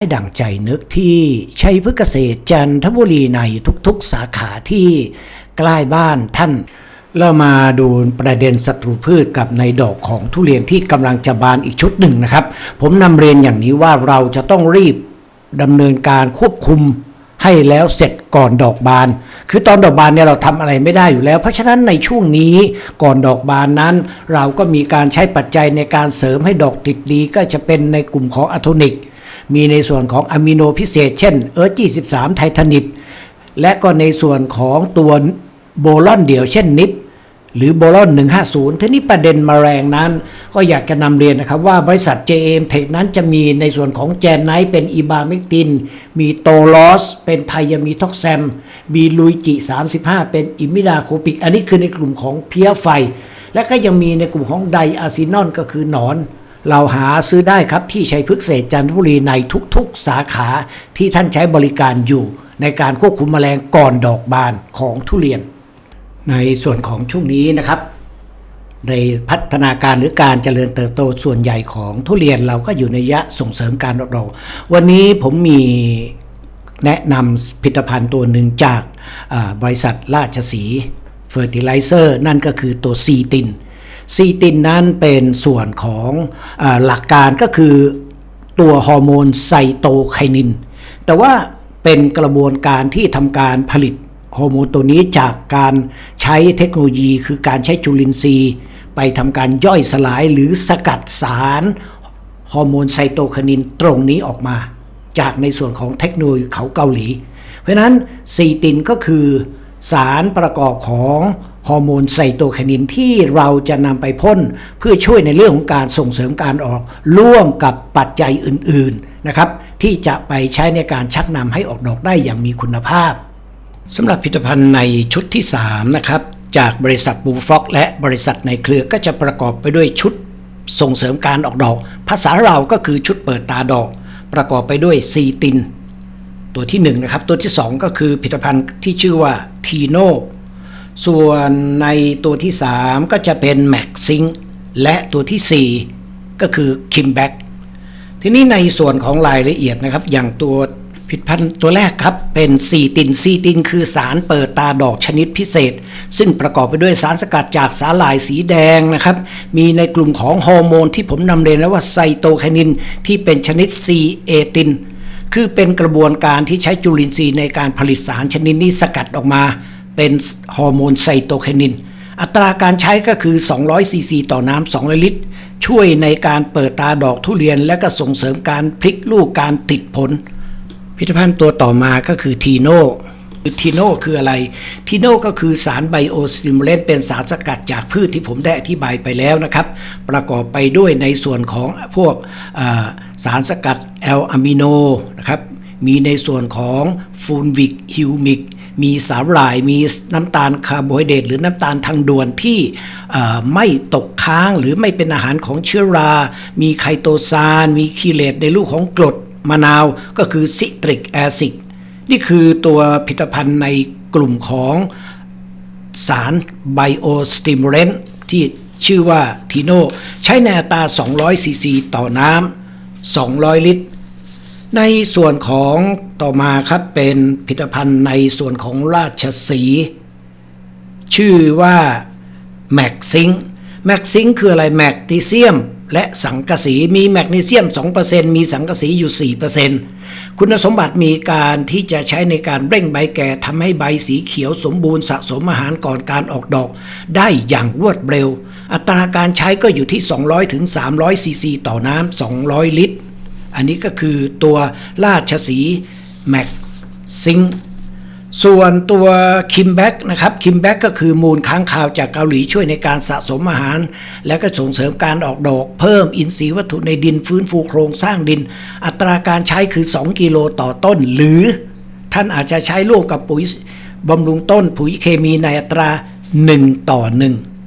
ได้ดังใจนึกที่ชัยพฤกษเกษตรจันทบุรีในทุกๆสาขาที่ใกล้บ้านท่าน เรามาดูประเด็นศัตรูพืชกับในดอกของทุเรียนที่กำลังจะบานอีกชุดหนึ่งนะครับ ผมนำเรียนอย่างนี้ว่าเราจะต้องรีบดำเนินการควบคุมให้แล้วเสร็จก่อนดอกบาน คือตอนดอกบานเนี่ยเราทำอะไรไม่ได้อยู่แล้ว เพราะฉะนั้นในช่วงนี้ก่อนดอกบานนั้น เราก็มีการใช้ปัจจัยในการเสริมให้ดอกติดดีก็จะเป็นในกลุ่มของอะโทนิก มีในส่วนของอะมิโนพิเศษ เช่นเอิร์จี13ไททานิปและก็ในส่วนของตัวโบลอนเดี่ยวเช่นนิปหรือโบลอน150ทีนี้ประเด็นมาแรงนั้น ก็อยากจะนำเรียนนะครับว่าบริษัท JM Tech นั้นจะมีในส่วนของแจนไนท์เป็นอีบาเมกติน มีโตลอส เป็นไทยามีท็อกแซม มีลุยจิ 35 เป็นอิมิดาโคปิก อันนี้คือในกลุ่มของเพียไฟ และก็ยังมีในกลุ่มของไดอะซินอนก็คือหนอน เราหาซื้อได้ครับที่ชัยพฤกษเศรษฐ์จันทบุรีในทุกๆ สาขาที่ท่านใช้บริการอยู่ ในการควบคุมแมลงก่อนดอกบานของทุเรียน ในส่วนของช่วงนี้นะครับในพัฒนาการหรือการเจริญเติบโตส่วนใหญ่ของทุเรียนเราก็อยู่ในยะส่งเสริมการดอกวันนี้ผมมีแนะนำผลิตภัณฑ์ตัวหนึ่งจากบริษัทราชสีเฟอร์ติไลเซอร์นั่นก็คือตัวซีติน ซีตินนั้นเป็นส่วนของอหลักการก็คือตัวฮอร์โมนไซโตไคนิน แต่ว่าเป็นกระบวนการที่ทำการผลิตฮอร์โมนตัวนี้จากการใช้เทคโนโลยีคือการใช้จุลินทรีย์ ไปทำการย่อยสลายหรือสกัดสารฮอร์โมนไซโตไคนินตรงนี้ออกมา จากในส่วนของเทคโนโลยีเขาเกาหลี เพราะนั้นซีตินก็คือสารประกอบของ ฮอร์โมนไซโตไคนินที่เราจะนำไปพ่นเพื่อช่วยในเรื่องของการส่งเสริมการออก ร่วมกับปัจจัยอื่นๆนะครับที่จะไปใช้ในการชักนำให้ออกดอกได้อย่างมีคุณภาพสำหรับผลิตภัณฑ์ในชุดที่ 3 นะครับ จากบริษัทบูฟ็อกและบริษัทในเครือก็จะประกอบไปด้วยชุดส่งเสริมการออกดอก ภาษาเราก็คือชุดเปิดตาดอก ประกอบไปด้วยซีติน ตัวที่1นะครับตัวที่ 2 ก็คือผลิตภัณฑ์ที่ชื่อว่าทีโน ส่วนในตัวที่ 3 ก็จะเป็นแม็กซิงและตัวทีสี่4 ก็คือคิมแบ็กทีนี้ในส่วนของรายละเอียดนะครับ อย่างตัวผิดพันตัวแรกครับ เป็นซีตินซีตินคือสารเปิดตาดอกชนิดพิเศษ ซึ่งประกอบไปด้วยสารสกัดจากสาหร่ายสีแดงนะครับ มีในกลุ่มของฮอร์โมนที่ผมนำเรียนแล้วว่าไซโตไคนินที่เป็นชนิดซีเอติน คือเป็นกระบวนการที่ใช้จุลินทรีย์ในการผลิตสารชนิดนี้สกัดออกมา เป็นฮอร์โมนไซโตไคนิน อัตราการใช้ก็คือ 200ซีซีต่อน้ำ200 ลิตร ช่วยในการเปิดตาดอกทุเรียน และก็ส่งเสริมการพลิกลูกการติดผลผลิตภัณฑ์ตัวต่อมาก็คือทีโนทีโนคืออะไร ทีโนก็คือสารไบโอสติมูเลนเป็นสารสกัดจากพืชที่ผมได้อธิบายไปแล้วนะครับ ประกอบไปด้วยในส่วนของพวกสารสกัดแอลอะมิโนนะครับ มีในส่วนของฟูนวิกฮิวมิก มีสาหร่าย มีน้ำตาลคาร์โบไฮเดรตหรือน้ำตาลทางด่วนที่ไม่ตกค้างหรือไม่เป็นอาหารของเชื้อรา มีไคโตซาน มีคีเลตในรูปของกรดมะนาวก็คือซิตริกแอซิดนี่คือตัวผลิตภัณฑ์ในกลุ่มของสารไบโอสติมูเลนที่ชื่อว่าทีโนใช้ในอัตรา 200 ซีซี ต่อน้ำ 200 ลิตร ในส่วนของต่อมาครับเป็นผลิตภัณฑ์ในส่วนของราชสีชื่อว่าแมกซิงแมกซิงคืออะไรแมกนีเซียม และสังกะสีมีแมกนีเซียม 2%มีสังกะสีอยู่ 4%คุณสมบัติมีการที่จะใช้ในการเร่งใบแก่ทำให้ใบสีเขียวสมบูรณ์สะสมอาหารก่อนการออกดอก ได้อย่างรวดเร็ว อัตราการใช้ก็อยู่ที่ 200-300ซีซีต่อน้ำ200 ลิตร อันนี้ก็คือตัวราชสีแม็กซิงส่วนตัวคิมแบ็กนะครับคิมแบ็กก็คือมูลค้างคาวจากเกาหลีช่วยในการสะสมอาหาร และก็ส่งเสริมการออกดอก เพิ่มอินทรีย์วัตถุในดินฟื้นฟูโครงสร้างดิน อัตราการใช้คือ 2 กิโลต่อต้น หรือท่านอาจจะใช้ร่วมกับปุ๋ยบำรุงต้นปุ๋ยเคมีในอัตรา 1 ต่อ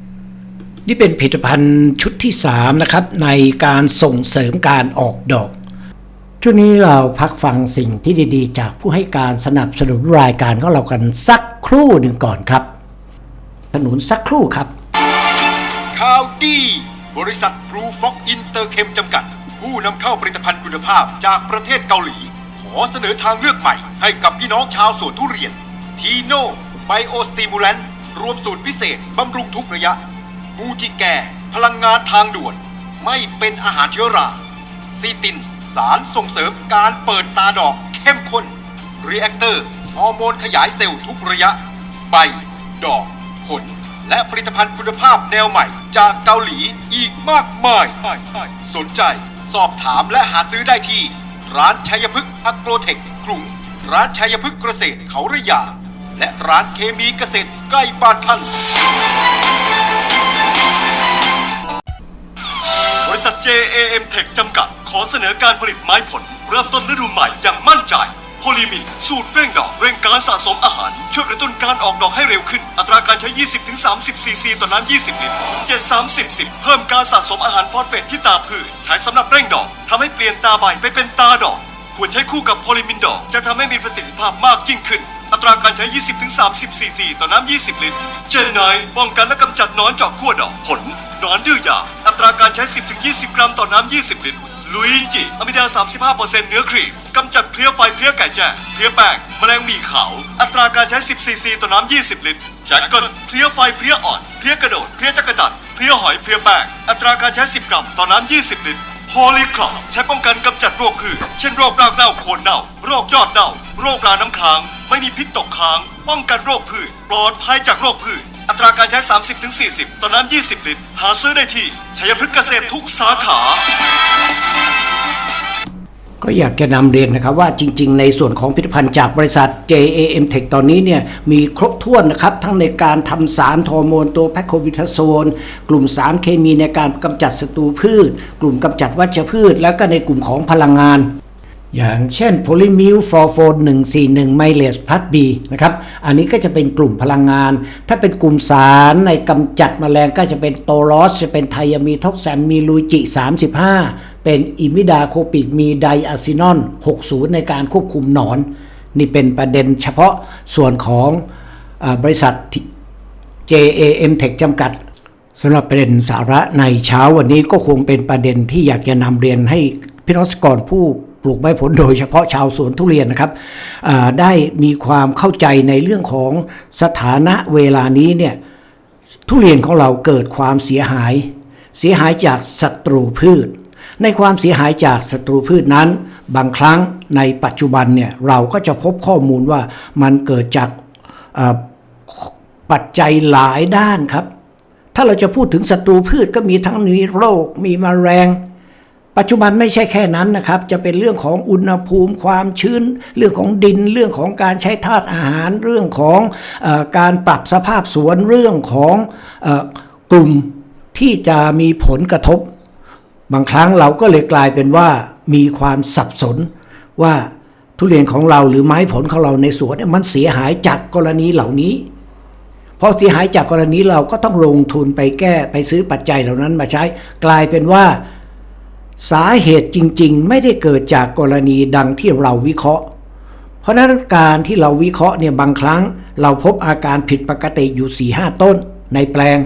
1 นี่เป็นผลิตภัณฑ์ชุดที่ 3 นะครับ ในการส่งเสริมการออกดอก ช่วงนี้เราพักฟังสิ่งที่ดีๆ จากผู้ให้การสนับสนุนรายการของเรากันสักครู่หนึ่งก่อนครับสนุนสักครู่ครับ ข่าวดี บริษัทบรูฟ็อกอินเตอร์เคมจำกัด ผู้นำเข้าผลิตภัณฑ์คุณภาพจากประเทศเกาหลี ขอเสนอทางเลือกใหม่ให้กับพี่น้องชาวสวนทุเรียน ทีโน่ไบโอสติมูลนรวมสูตรพิเศษบำรุงทุกระยะมูจิแก พลังงานทางด่วน ไม่เป็นอาหารเชื้อราซีติน สารส่งเสริมการเปิดตาดอกเข้มข้นรีแอคเตอร์ฮอร์โมนขยายเซลล์ทุกระยะ ใบ ดอก ผล และผลิตภัณฑ์คุณภาพแนวใหม่จากเกาหลีอีกมากมาย สนใจสอบถามและหาซื้อได้ที่ ร้านชัยพฤกษ์อโกรเทคกรุง ร้านชัยพฤกษ์เกษตรเขาระยา และร้านเคมีเกษตรใกล้บ้านท่าน ษัท JAM Tech จำกัด ขอเสนอการผลิตไม้ผล เริ่มต้นฤดูใหม่อย่างมั่นใจโพลีมิน สูตรเร่งดอก เร่งการสะสมอาหาร ช่วยกระตุ้นการออกดอกให้เร็วขึ้น อัตราการใช้ 20-30 ซีซีต่อน้ำ20 ลิตร 730 10 เพิ่มการสะสมอาหารฟอสเฟตที่ตาพืชใช้สำหรับเร่งดอกทำให้เปลี่ยนตาใบไปเป็นตาดอก ควรใช้คู่กับโพลิมินดอก จะทำให้มีประสิทธิภาพมากยิ่งขึ้น อัตราการใช้ 20-30 ซีซีต่อน้ำ20 ลิตร เจนไนป้องกันและกำจัดนอนเจาะขั้วดอกผล นอนดื้อยาอัตราการใช้ 10-20 กรัมต่อน้ำ 20 ลิตรลุยจิอะมิดา 35%เนื้อครีมกำจัดเพลี้ยไฟเพลี้ยไก่แจ้เพลี้ยแป้งแมลงหวีขาว อัตราการใช้ 10 ซีซีต่อน้ำ 20 ลิตรแจ็คเกิลเพลี้ยไฟเพลี้ยอ่อนเพลี้ยกระโดดเพลี้ยจักรจัดเพลี้ยหอยเพลี้ยแป้งอัตราการใช้ 10 กรัมต่อน้ำ 20 ลิตรพอลีคลอใช้ป้องกันกำจัดโรคพืชเช่นโรครากเน่าโคนเน่า โรคยอดเน่า โรคราน้ำค้าง ไม่มีพิษตกค้าง ป้องกันโรคพืชปลอดภัยจากโรคพืช อัตราการใช้ 30-40 ต่อน้ำ20 ลิตร หาซื้อได้ที่ชัยพฤกษ์เกษตรทุกสาขา ก็อยากจะนำเรียนนะครับว่าจริง ๆ ในส่วนของผลิตภัณฑ์จากบริษัท JAM Tech ตอนนี้เนี่ยมีครบถ้วนนะครับ ทั้งในการทำสารฮอร์โมนตัวแพคโคบิทาโซน กลุ่มสารเคมีในการกำจัดศัตรูพืช กลุ่มกำจัดวัชพืช แล้วก็ในกลุ่มของพลังงาน อย่างเช่นโพลิมิลฟอร์โฟน141ไมเลสพัดบีนะครับ อันนี้ก็จะเป็นกลุ่มพลังงาน ถ้าเป็นกลุ่มสารในกำจัดแมลงก็จะเป็นโตลอส จะเป็นไทยามีท็อกแซมมีลูจิ 35 เป็นอิมิดาโคปิกมีไดอะซินอน 60 ในการควบคุมหนอน นี่เป็นประเด็นเฉพาะส่วนของอบริษัท JAM Tech จำกัดสำหรับประเด็นสาระในเช้าวันนี้ก็คงเป็นประเด็นที่อยากจะนำเรียนให้พี่น้องเกษกรผู้ ปลูกไม้ผลโดยเฉพาะชาวสวนทุเรียนนะครับได้มีความเข้าใจในเรื่องของสถานะเวลานี้เนี่ยทุเรียนของเราเกิดความเสียหาย เสียหายจากศัตรูพืช ในความเสียหายจากศัตรูพืชนั้น บางครั้งในปัจจุบันเนี่ยเราก็จะพบข้อมูลว่ามันเกิดจากปัจจัยหลายด้านครับ ถ้าเราจะพูดถึงศัตรูพืชก็มีทั้งมีโรค มีมแมลง ปัจจุบันไม่ใช่แค่นั้นนะครับ จะเป็นเรื่องของอุณหภูมิความชื้น เรื่องของดิน เรื่องของการใช้ธาตุอาหาร เรื่องของอการปรับสภาพสวน เรื่องของอกลุ่มที่จะมีผลกระทบ บางครั้งเราก็เลยกลายเป็นว่ามีความสับสนว่าทุเรียนของเราหรือไม้ผลของเราในสวนมันเสียหายจากกรณีเหล่านี้พอเสียหายจากกรณีเราก็ต้องลงทุนไปแก้ไปซื้อปัจจัยเหล่านั้นมาใช้ กลายเป็นว่า สาเหตุจริงๆ ไม่ได้เกิดจากกรณีดังที่เราวิเคราะห์ เพราะนั้นการที่เราวิเคราะห์เนี่ยบางครั้ง เราพบอาการผิดปกติอยู่4ี่ห้าต้น ในแปลง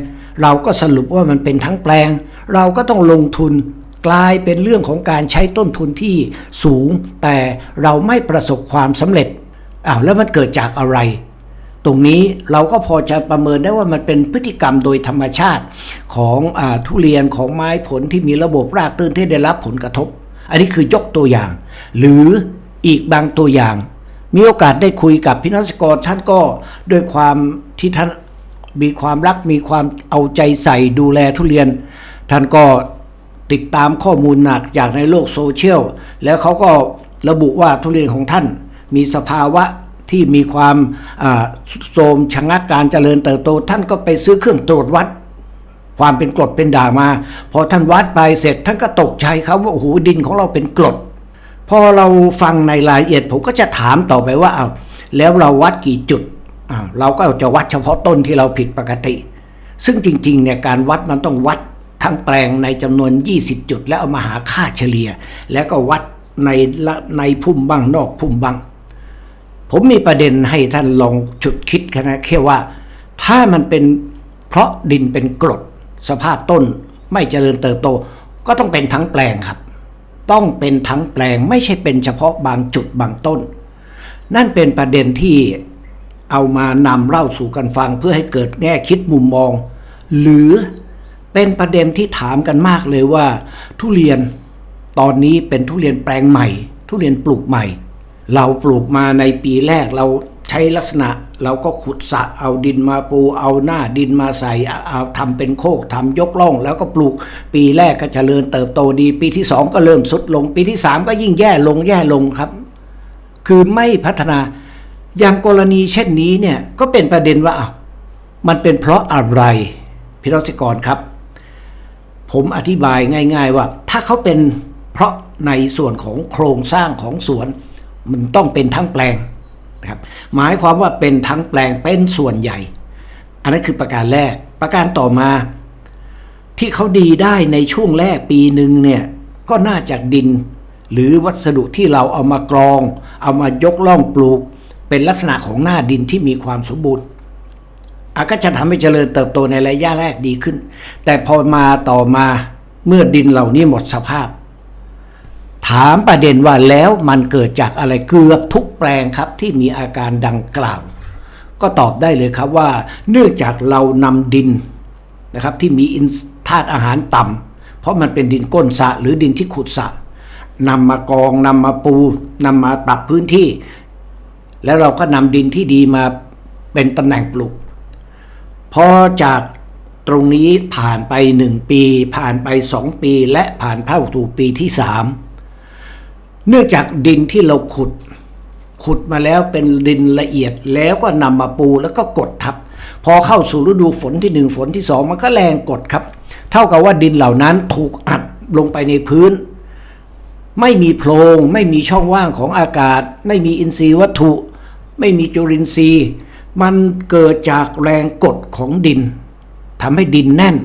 เราก็สรุปว่ามันเป็นทั้งแปลง เราก็ต้องลงทุนกลายเป็นเรื่องของการใช้ต้นทุนที่สูง แต่เราไม่ประสบความสำเร็จอ้าวแล้วมันเกิดจากอะไร ตรงนี้เราก็พอจะประเมินได้ว่ามันเป็นพฤติกรรมโดยธรรมชาติของอทุเรียนของไม้ผลที่มีระบบรากตื้นที่ได้รับผลกระทบ อันนี้คือยกตัวอย่าง หรืออีกบางตัวอย่าง มีโอกาสได้คุยกับพี่นักกรท่านก็ด้วยความที่ท่านมีความรักมีความเอาใจใส่ดูแลทุเรียน ท่านก็ติดตามข้อมูลหนักจากในโลกโซเชียลแล้วเขาก็ระบุว่าทุเรียนของท่านมีสภาวะ ที่มีความโทรมชะงักการเจริญเติบโต ท่านก็ไปซื้อเครื่องตรวจวัด ความเป็นกรดเป็นด่างมา พอท่านวัดไปเสร็จท่านก็ตกใจครับว่าโอ้โหดินของเราเป็นกรดพอเราฟังในรายละเอียดผมก็จะถามต่อไปว่าเอาแล้วเราวัดกี่จุดเราก็จะวัดเฉพาะต้นที่เราผิดปกติ ซึ่งจริงๆเนี่ยการวัดมันต้องวัดทั้งแปลงในจำนวน 20 จุด แล้วเอามาหาค่าเฉลี่ย แล้วก็วัดในในพุ่มบ้างนอกพุ่มบ้าง ผมมีประเด็นให้ท่านลองจุดคิดกันนะแค่ว่า ถ้ามันเป็นเพราะดินเป็นกรดสภาพต้นไม่เจริญเติบโต ก็ต้องเป็นทั้งแปลงครับ ต้องเป็นทั้งแปลงไม่ใช่เป็นเฉพาะบางจุดบางต้น นั่นเป็นประเด็นที่เอามานำเล่าสู่กันฟังเพื่อให้เกิดแง่คิดมุมมอง หรือเป็นประเด็นที่ถามกันมากเลยว่า ทุเรียนตอนนี้เป็นทุเรียนแปลงใหม่ ทุเรียนปลูกใหม่ เราปลูกมาในปีแรกเราใช้ลักษณะเราก็ขุดสระเอาดินมาปูเอาหน้าดินมาใส่เอาทำเป็นโคกทำยกล่อง แล้วก็ปลูกปีแรกก็เจริญเติบโตดี ปีที่สองก็เริ่มสุดลง ปีที่สามก็ยิ่งแย่ลงแย่ลงครับ คือไม่พัฒนาอย่างกรณีเช่นนี้เนี่ยก็เป็นประเด็นว่า มันเป็นเพราะอะไรพี่รัศกรครับ ผมอธิบายง่าย ๆว่า ถ้าเขาเป็นเพราะในส่วนของโครงสร้างของสวน มันต้องเป็นทั้งแปลงนะครับหมายความว่าเป็นทั้งแปลงเป็นส่วนใหญ่ อันนั้นคือประการแรก ประการต่อมา ที่เขาดีได้ในช่วงแรกปีหนึ่งเนี่ยก็น่าจากดิน หรือวัสดุที่เราเอามากรอง เอามายกล่องปลูก เป็นลักษณะของหน้าดินที่มีความสมบูรณ์อาก็จะทำให้เจริญเติบโตในระยะแรกดีขึ้น แต่พอมาต่อมาเมื่อดินเหล่านี้หมดสภาพ ถามประเด็นว่าแล้วมันเกิดจากอะไรเกือบทุกแปลงครับที่มีอาการดังกล่าว ก็ตอบได้เลยครับว่า เนื่องจากเรานำดินนะครับที่มีอินธาตุอาหารต่ำเพราะมันเป็นดินก้นสะหรือดินที่ขุดสะนำมากองนำมาปูนำมาปรับพื้นที่ แล้วเราก็นำดินที่ดีมาเป็นตำแหน่งปลูกพอจากตรงนี้ผ่านไปหนึ่งปี ผ่านไปสองปี และผ่านเข้าสู่ปีที่สาม เนื่องจากดินที่เราขุด ขุดมาแล้วเป็นดินละเอียดแล้วก็นำมาปูแล้วก็กดทับ พอเข้าสู่ฤดูฝนที่หนึ่งฝนที่สองมันก็แรงกดครับ เท่ากับว่าดินเหล่านั้นถูกอัดลงไปในพื้น ไม่มีโพรงไม่มีช่องว่างของอากาศ ไม่มีอินทรีย์วัตถุ ไม่มีจุลินทรีย์ มันเกิดจากแรงกดของดินทำให้ดินแน่น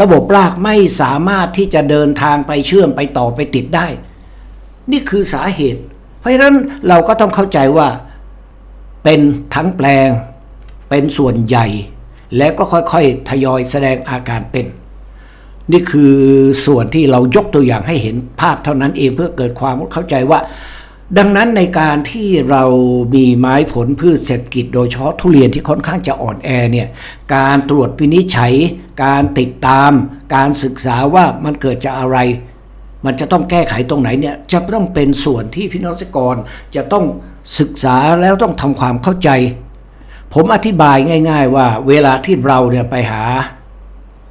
ระบบรากไม่สามารถที่จะเดินทางไปเชื่อมไปต่อไปติดได้ นี่คือสาเหตุ เพราะฉะนั้นเราก็ต้องเข้าใจว่าเป็นทั้งแปลง เป็นส่วนใหญ่ แล้วก็ค่อยๆ ทยอยแสดงอาการเป็น นี่คือส่วนที่เรายกตัวอย่างให้เห็นภาพเท่านั้นเองเพื่อเกิดความเข้าใจว่า ดังนั้นในการที่เรามีไม้ผลพืชเศรษฐกิจโดยเฉพาะทุเรียนที่ค่อนข้างจะอ่อนแอเนี่ยการตรวจวินิจฉัย การติดตาม การศึกษาว่ามันเกิดจากอะไร มันจะต้องแก้ไขตรงไหนเนี่ยจะต้องเป็นส่วนที่พี่น้องเกษตรกรจะต้องศึกษาแล้วต้องทำความเข้าใจ ผมอธิบายง่าย ๆ ว่าเวลาที่เราเนี่ยไปหา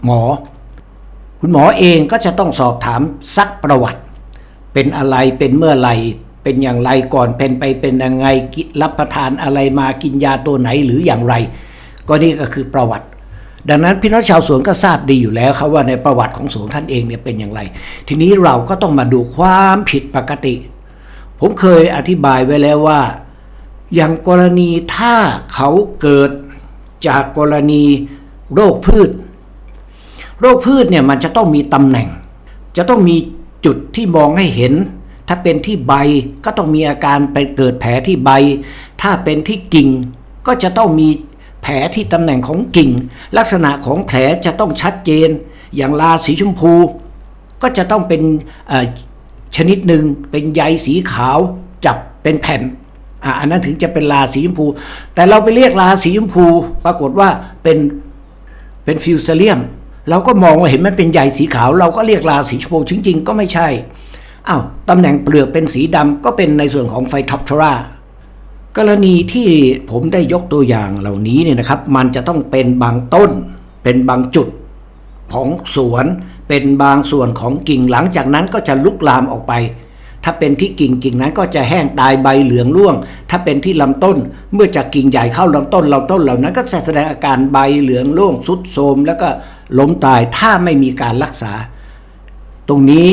หมอ คุณหมอเองก็จะต้องสอบถามซักประวัติ เป็นอะไรเป็นเมื่อไหรเป็นอย่างไรก่อนเป็นไปเป็นยังไงกิรับประทานอะไรมากินยาตัวไหนหรืออย่างไร ก็นี่ก็คือประวัติ ดังนั้นพี่น้องชาวสวนก็ทราบดีอยู่แล้วครับว่าในประวัติของสวนท่านเองเนี่ยเป็นอย่างไร ทีนี้เราก็ต้องมาดูความผิดปกติ ผมเคยอธิบายไว้แล้วว่า อย่างกรณีถ้าเขาเกิดจากกรณีโรคพืช โรคพืชเนี่ยมันจะต้องมีตำแหน่ง จะต้องมีจุดที่มองให้เห็น ถ้าเป็นที่ใบก็ต้องมีอาการไปเกิดแผลที่ใบ ถ้าเป็นที่กิ่งก็จะต้องมี แผลที่ตำแหน่งของกิ่ง ลักษณะของแผลจะต้องชัดเจน อย่างลาสีชมพู ก็จะต้องเป็นชนิดหนึ่งเป็นใยสีขาวจับเป็นแผ่นอันนั้นถึงจะเป็นลาสีชมพู แต่เราไปเรียกลาสีชมพู ปรากฏว่าเป็นเป็นฟิวเซเลียม เราก็มองว่าเห็นมันเป็นใยสีขาว เราก็เรียกลาสีชมพูจริง ๆ ก็ไม่ใช่อ้าวตำแหน่งเปลือกเป็นสีดำก็เป็นในส่วนของไฟท็อปทรา กรณีที่ผมได้ยกตัวอย่างเหล่านี้เนี่ยนะครับ มันจะต้องเป็นบางต้น เป็นบางจุดของสวนเป็นบางส่วนของกิ่งหลังจากนั้นก็จะลุกลามออกไป ถ้าเป็นที่กิ่งกิ่งนั้นก็จะแห้งตายใบเหลืองร่วง ถ้าเป็นที่ลำต้น เมื่อจากกิ่งใหญ่เข้าลำต้นลำต้นเหล่านั้น ก็แสดงอาการใบเหลืองร่วงสุดโทมแล้วก็ล้มตายถ้าไม่มีการรักษา ตรงนี้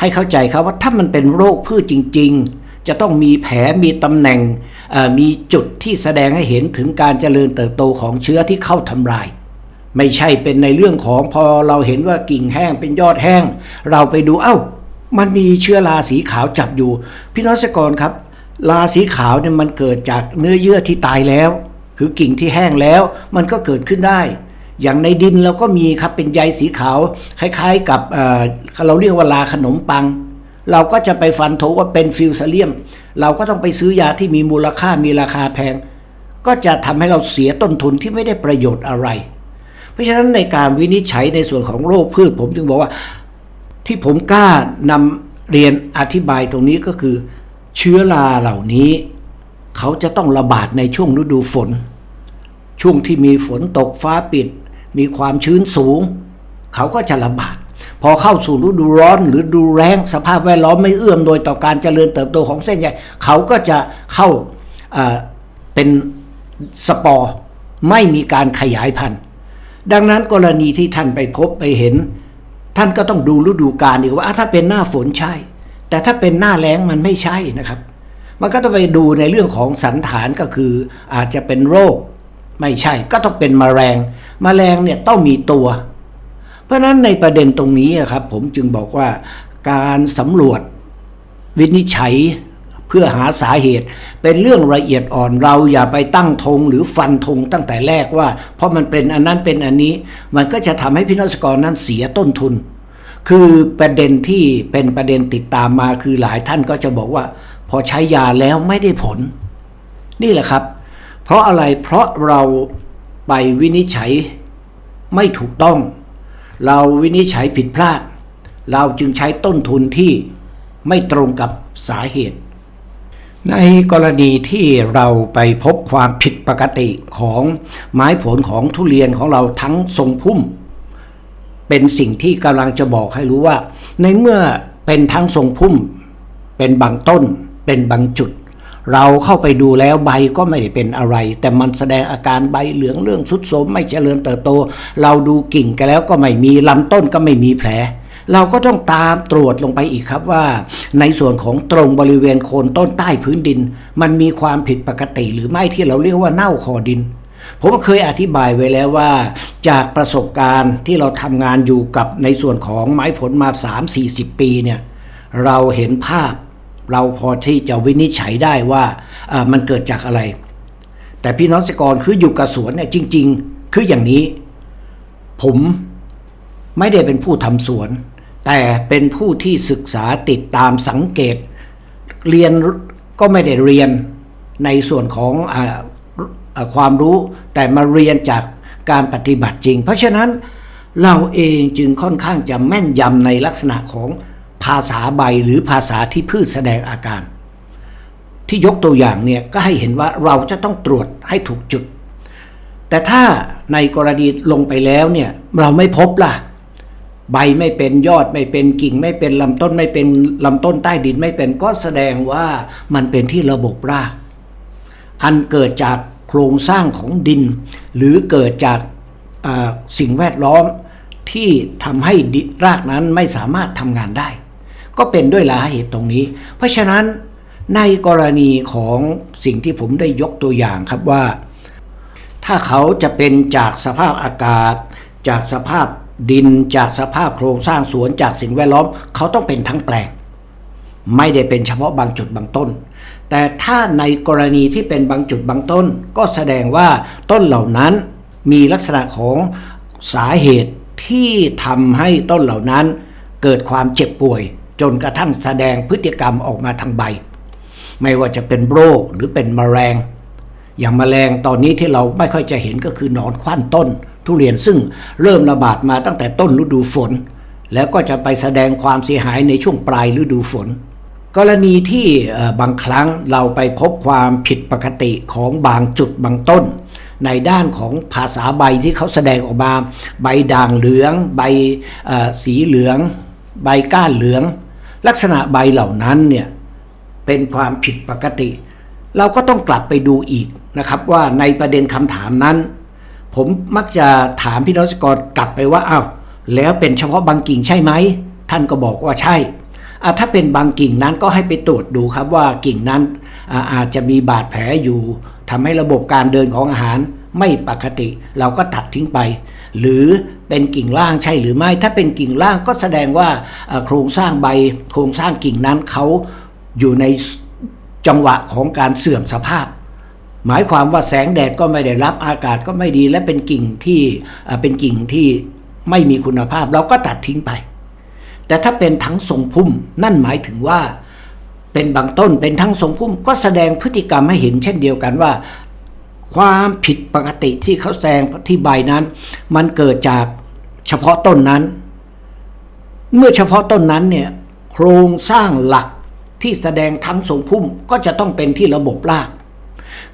ให้เข้าใจครับว่าถ้ามันเป็นโรคพืชจริง ๆ จะต้องมีแผลมีตำแหน่งมีจุดที่แสดงให้เห็นถึงการเจริญเติบโตของเชื้อที่เข้าทำลาย ไม่ใช่เป็นในเรื่องของพอเราเห็นว่ากิ่งแห้งเป็นยอดแห้ง เราไปดูเอ้า มันมีเชื้อราสีขาวจับอยู่ พี่น้องเกรครับราสีขาวเนี่ยมันเกิดจากเนื้อเยื่อที่ตายแล้ว คือกิ่งที่แห้งแล้ว มันก็เกิดขึ้นได้ อย่างในดินเราก็มีครับเป็นใยสีขาว คล้าย ๆ กับเเราเรียกว่าลาขนมปัง เราก็จะไปฟันธงว่าเป็นฟิวซาเลียม เราก็ต้องไปซื้อยาที่มีมูลค่ามีราคาแพง ก็จะทำให้เราเสียต้นทุนที่ไม่ได้ประโยชน์อะไร เพราะฉะนั้นในการวินิจฉัยในส่วนของโรคพืชผมจึงบอกว่า ที่ผมกล้านำเรียนอธิบายตรงนี้ก็คือ เชื้อราเหล่านี้ เขาจะต้องระบาดในช่วงฤดูฝน ช่วงที่มีฝนตกฟ้าปิด มีความชื้นสูง เขาก็จะระบาด พอเข้าสู่ฤดูร้อนหรือฤดูแล้งสภาพแวดล้อมไม่เอื้อมโดยต่อการเจริญเติบโตของเส้นใยเขาก็จะเข้าเป็นสปอร์ไม่มีการขยายพันธุ์ ดังนั้นกรณีที่ท่านไปพบไปเห็น ท่านก็ต้องดูฤดูกาลอีกว่าถ้าเป็นหน้าฝนใช่ แต่ถ้าเป็นหน้าแล้งมันไม่ใช่นะครับ มันก็ต้องไปดูในเรื่องของสันฐานก็คืออาจจะเป็นโรค ไม่ใช่ก็ต้องเป็นมแมลงมแมลงเนี่ยต้องมีตัว เพราะฉะนั้นในประเด็นตรงนี้ครับผมจึงบอกว่าการสำรวจวินิจฉัยเพื่อหาสาเหตุ เป็นเรื่องละเอียดอ่อนเราอย่าไปตั้งธงหรือฟันธงตั้งแต่แรกว่า เพราะมันเป็นอันนั้นเป็นอันนี้ มันก็จะทำให้พี่นสกรนั้นเสียต้นทุน คือประเด็นที่เป็นประเด็นติดตามมาคือหลายท่านก็จะบอกว่า พอใช้ยาแล้วไม่ได้ผล นี่แหละครับ เพราะอะไรเพราะเราไปวินิจฉัยไม่ถูกต้อง เราวินิจฉัยผิดพลาด เราจึงใช้ต้นทุนที่ไม่ตรงกับสาเหตุ ในกรณีที่เราไปพบความผิดปกติของไม้ผลของทุเรียนของเราทั้งทรงพุ่ม เป็นสิ่งที่กำลังจะบอกให้รู้ว่า ในเมื่อเป็นทั้งทรงพุ่ม เป็นบางต้น เป็นบางจุด เราเข้าไปดูแล้วใบก็ไม่ได้เป็นอะไร แต่มันแสดงอาการใบเหลืองเรื่องสุดโทรมไม่เจริญเติบโต เราดูกิ่งกันแล้วก็ไม่มีลำต้นก็ไม่มีแผล เราก็ต้องตามตรวจลงไปอีกครับว่า ในส่วนของตรงบริเวณโคนต้นใต้พื้นดิน มันมีความผิดปกติหรือไม่ที่เราเรียกว่าเน่าคอดินผมเคยอธิบายไว้แล้วว่า จากประสบการณ์ที่เราทำงานอยู่กับในส่วนของไม้ผลมา 3-40 ปีเนี่ยเราเห็นภาพ เราพอที่จะวินิจฉัยได้ว่ามันเกิดจากอะไร แต่พี่น้องเกษตรกรคืออยู่กับสวนเนี่ยจริง ๆ คืออย่างนี้ ผมไม่ได้เป็นผู้ทำสวน แต่เป็นผู้ที่ศึกษาติดตามสังเกต เรียนก็ไม่ได้เรียนในส่วนของออความรู้แต่มาเรียนจากการปฏิบัติจริง เพราะฉะนั้นเราเองจึงค่อนข้างจะแม่นยำในลักษณะของ ภาษาใบหรือภาษาที่พืชแสดงอาการ ที่ยกตัวอย่างเนี่ยก็ให้เห็นว่าเราจะต้องตรวจให้ถูกจุด แต่ถ้าในกรณีลงไปแล้วเนี่ยเราไม่พบล่ะ ใบไม่เป็นยอดไม่เป็นกิ่ง ไม่เป็นลำต้นไม่เป็นลำต้นใต้ดินไม่เป็นก็แสดงว่ามันเป็นที่ระบบราก อันเกิดจากโครงสร้างของดิน หรือเกิดจากสิ่งแวดล้อมที่ทำให้รากนั้นไม่สามารถทำงานได้ ก็เป็นด้วยสาเหตุตรงนี้ เพราะฉะนั้นในกรณีของสิ่งที่ผมได้ยกตัวอย่างครับว่า ถ้าเขาจะเป็นจากสภาพอากาศ จากสภาพดิน จากสภาพโครงสร้างสวนจากสิ่งแวดล้อม เขาต้องเป็นทั้งแปลง ไม่ได้เป็นเฉพาะบางจุดบางต้น แต่ถ้าในกรณีที่เป็นบางจุดบางต้น ก็แสดงว่าต้นเหล่านั้นมีลักษณะของสาเหตุที่ทำให้ต้นเหล่านั้นเกิดความเจ็บป่วย จนกระทั่งแสดงพฤติกรรมออกมาทางใบ ไม่ว่าจะเป็นโรคหรือเป็นมแมลง อย่างมแมลงตอนนี้ที่เราไม่ค่อยจะเห็นก็คือหนอนคว้านต้น ทุเรียนซึ่งเริ่มระบาดมาตั้งแต่ต้นฤดูฝน แล้วก็จะไปแสดงความเสียหายในช่วงปลายฤดูฝน กรณีที่บางครั้งเราไปพบความผิดปกติของบางจุดบางต้นในด้านของภาษาใบที่เขาแสดงออกมา ใบด่างเหลือง ใบสีเหลือง ใบก้านเหลือง ลักษณะใบเหล่านั้นเนี่ยเป็นความผิดปกติ เราก็ต้องกลับไปดูอีกนะครับ ว่าในประเด็นคำถามนั้น ผมมักจะถามพี่น้องเกรกลับไปว่าอ้าวแล้วเป็นเฉพาะบางกิ่งใช่ไหมท่านก็บอกว่าใช่ถ้าเป็นบางกิ่งนั้นก็ให้ไปตรวจดูครับว่ากิ่งนั้นอาอาจจะมีบาดแผลอยู่ทำให้ระบบการเดินของอาหารไม่ปกติ เราก็ตัดทิ้งไป หรือเป็นกิ่งล่างใช่หรือไม่ ถ้าเป็นกิ่งล่างก็แสดงว่าโครงสร้างใบโครงสร้างกิ่งนั้นเขาอยู่ในจังหวะของการเสื่อมสภาพ หมายความว่าแสงแดดก็ไม่ได้รับอากาศก็ไม่ดีและเป็นกิ่งที่เอ่อเป็นกิ่งที่ไม่มีคุณภาพเราก็ตัดทิ้งไป แต่ถ้าเป็นทั้งทรงพุ่มนั่นหมายถึงว่าเป็นบางต้นเป็นทั้งทรงพุ่มก็แสดงพฤติกรรมให้เห็นเช่นเดียวกันว่า ความผิดปกติที่เขาแสงที่ใบนั้น มันเกิดจากเฉพาะต้นนั้น เมื่อเฉพาะต้นนั้นเนี่ยโครงสร้างหลักที่แสดงทั้งทรงพุ่มก็จะต้องเป็นที่ระบบราก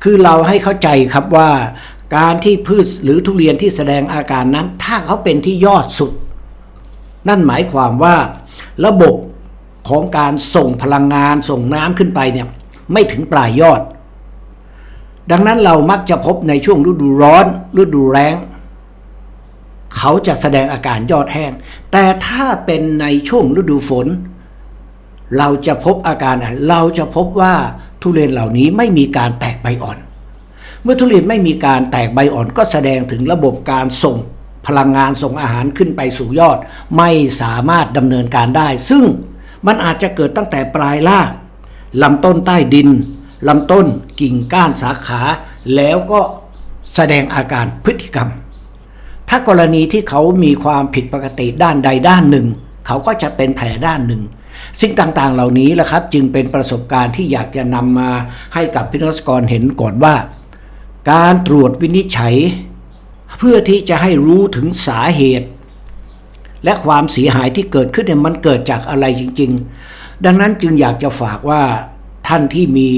คือเราให้เข้าใจครับว่าการที่พืชหรือทุเรียนที่แสดงอาการนั้น ถ้าเขาเป็นที่ยอดสุด นั่นหมายความว่า ระบบของการส่งพลังงานส่งน้ำขึ้นไปเนี่ยไม่ถึงปลายยอด ดังนั้นเรามักจะพบในช่วงฤดูร้อน ฤดูแล้งเขาจะแสดงอาการยอดแห้ง แต่ถ้าเป็นในช่วงฤดูฝน เราจะพบอาการเราจะพบว่าทุเรียนเหล่านี้ไม่มีการแตกใบอ่อน เมื่อทุเรียนไม่มีการแตกใบอ่อนก็แสดงถึงระบบการส่งพลังงานส่งอาหารขึ้นไปสู่ยอด ไม่สามารถดำเนินการได้ ซึ่งมันอาจจะเกิดตั้งแต่ปลายรากลำต้นใต้ดิน ลำต้นกิ่งก้านสาขา แล้วก็แสดงอาการพฤติกรรม ถ้ากรณีที่เขามีความผิดปกติด้านใดด้านหนึ่ง เขาก็จะเป็นแผลด้านหนึ่ง สิ่งต่างๆเหล่านี้แหละครับ จึงเป็นประสบการณ์ที่อยากจะนำมาให้กับพินสกรเห็นก่อนว่า การตรวจวินิจฉัย เพื่อที่จะให้รู้ถึงสาเหตุ และความเสียหายที่เกิดขึ้นเนี่ยมันเกิดจากอะไรจริง ๆ ดังนั้นจึงอยากจะฝากว่าท่านที่มี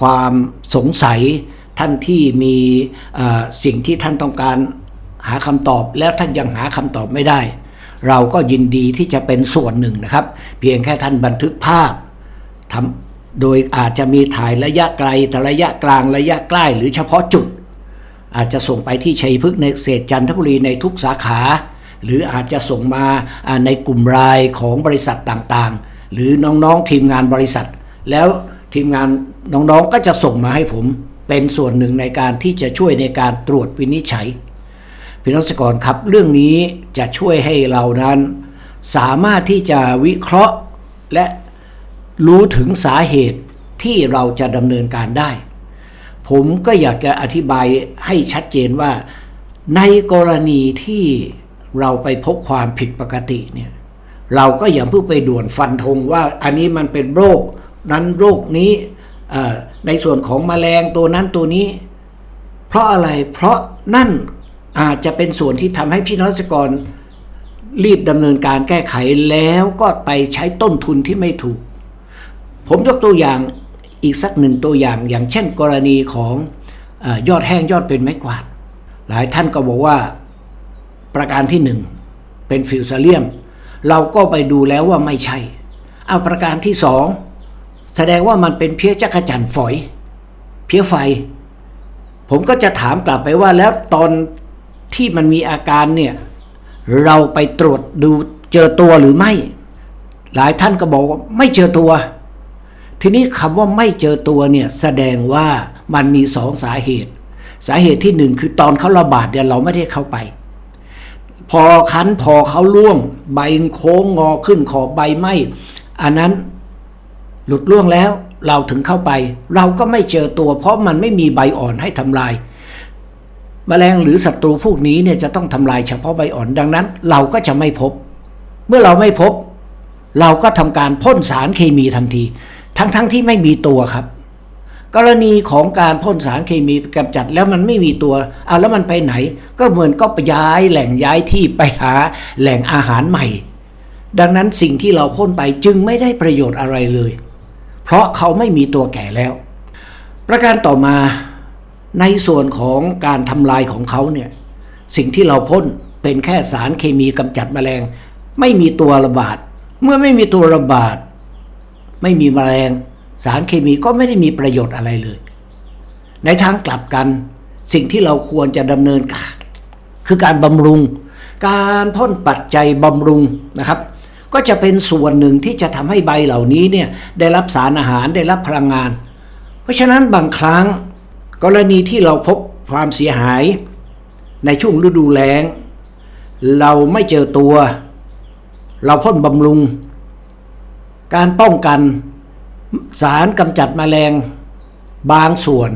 ความสงสัยท่านที่มีสิ่งที่ท่านต้องการหาคำตอบแล้วท่านยังหาคำตอบไม่ได้ เราก็ยินดีที่จะเป็นส่วนหนึ่งนะครับ เพียงแค่ท่านบันทึกภาพทำโดยอาจจะมีถ่ายระยะไกลแต่ระยะกลางระยะใกล้หรือเฉพาะจุด อาจจะส่งไปที่ชัยพฤกษ์ในเศษจันทบุรีในทุกสาขา หรืออาจจะส่งมาในกลุ่มรายของบริษัทต่างๆ หรือน้องๆทีมงานบริษัทแล้ว ทีมงานน้องๆก็จะส่งมาให้ผมเป็นส่วนหนึ่งในการที่จะช่วยในการตรวจวินิจฉัยพี่น้องสกรครับ เรื่องนี้จะช่วยให้เรานั้น สามารถที่จะวิเคราะห์และรู้ถึงสาเหตุที่เราจะดำเนินการได้ ผมก็อยากจะอธิบายให้ชัดเจนว่า ในกรณีที่เราไปพบความผิดปกติเนี่ยเราก็อย่าเพิ่งไปด่วนฟันธงว่าอันนี้มันเป็นโรค นั้นโรคนี้ในส่วนของแมลงตัวนั้นตัวนี้ เพราะอะไรเพราะนั่นอาจจะเป็นส่วนที่ทำให้พี่น้องเกษตรกรรีบดำเนินการแก้ไขแล้วก็ไปใช้ต้นทุนที่ไม่ถูก ผมยกตัวอย่างอีกสักหนึ่งตัวอย่าง อย่างเช่นกรณีของอยอดแห้งยอดเป็นไม้กวาด หลายท่านก็บอกว่าประการที่หนึ่งเป็นฟิวซาเลียม เราก็ไปดูแล้วว่าไม่ใช่ เอาประการที่สอง แสดงว่ามันเป็นเพี้ยจักรจันฝอย เพี้ยไฟ ผมก็จะถามกลับไปว่าแล้วตอนที่มันมีอาการเนี่ย เราไปตรวจดูเจอตัวหรือไม่ หลายท่านก็บอกว่าไม่เจอตัว ทีนี้คำว่าไม่เจอตัวเนี่ยแสดงว่ามันมีสองสาเหตุ สาเหตุที่หนึ่งคือตอนเขาระบาดเนี่ยเราไม่ได้เข้าไป พอคั้นพอเขาล่วง ใบโค้งงอขึ้นขอบใบไหมอันนั้น หลุดล่วงแล้วเราถึงเข้าไป เราก็ไม่เจอตัวเพราะมันไม่มีใบอ่อนให้ทำลายแมลงหรือศัตรูพวกนี้เนี่ยจะต้องทำลายเฉพาะใบอ่อนดังนั้น เราก็จะไม่พบ เมื่อเราไม่พบ เราก็ทำการพ่นสารเคมีทันที ทั้งๆทที่ไม่มีตัวครับ กรณีของการพ่นสารเคมีกำจัดแล้วมันไม่มีตัวอะแล้วมันไปไหน ก็เหมือนก็ไปย้ายแหล่งย้ายที่ไปหาแหล่งอาหารใหม่ ดังนั้นสิ่งที่เราพ่นไปจึงไม่ได้ประโยชน์อะไรเลย เพราะเขาไม่มีตัวแก่แล้ว ประการต่อมาในส่วนของการทำลายของเขาเนี่ยสิ่งที่เราพ่นเป็นแค่สารเคมีกำจัดแมลง ไม่มีตัวระบาด เมื่อไม่มีตัวระบาด ไม่มีแมลง สารเคมีก็ไม่ได้มีประโยชน์อะไรเลย ในทางกลับกันสิ่งที่เราควรจะดำเนินการคือการบำรุง การพ่นปัจจัยบำรุงนะครับ ก็จะเป็นส่วนหนึ่งที่จะทำให้ใบเหล่านี้เนี่ยได้รับสารอาหารได้รับพลังงาน เพราะฉะนั้นบางครั้งกรณีที่เราพบความเสียหาย ในช่วงฤดูแล้ง เราไม่เจอตัว เราพ่นบำรุง การป้องกันสารกำจัดแมลง บางส่วน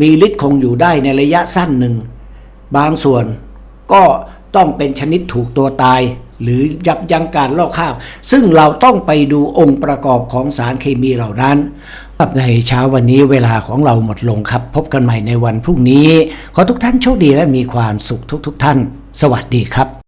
มีฤทธิ์คงอยู่ได้ในระยะสั้นหนึ่ง บางส่วนก็ต้องเป็นชนิดถูกตัวตาย หรือยับยั้งการลอกคราบ ซึ่งเราต้องไปดูองค์ประกอบของสารเคมีเหล่านั้นครับในเช้าวันนี้เวลาของเราหมดลงครับ พบกันใหม่ในวันพรุ่งนี้ ขอทุกท่านโชคดีและมีความสุขทุกๆท่าน สวัสดีครับ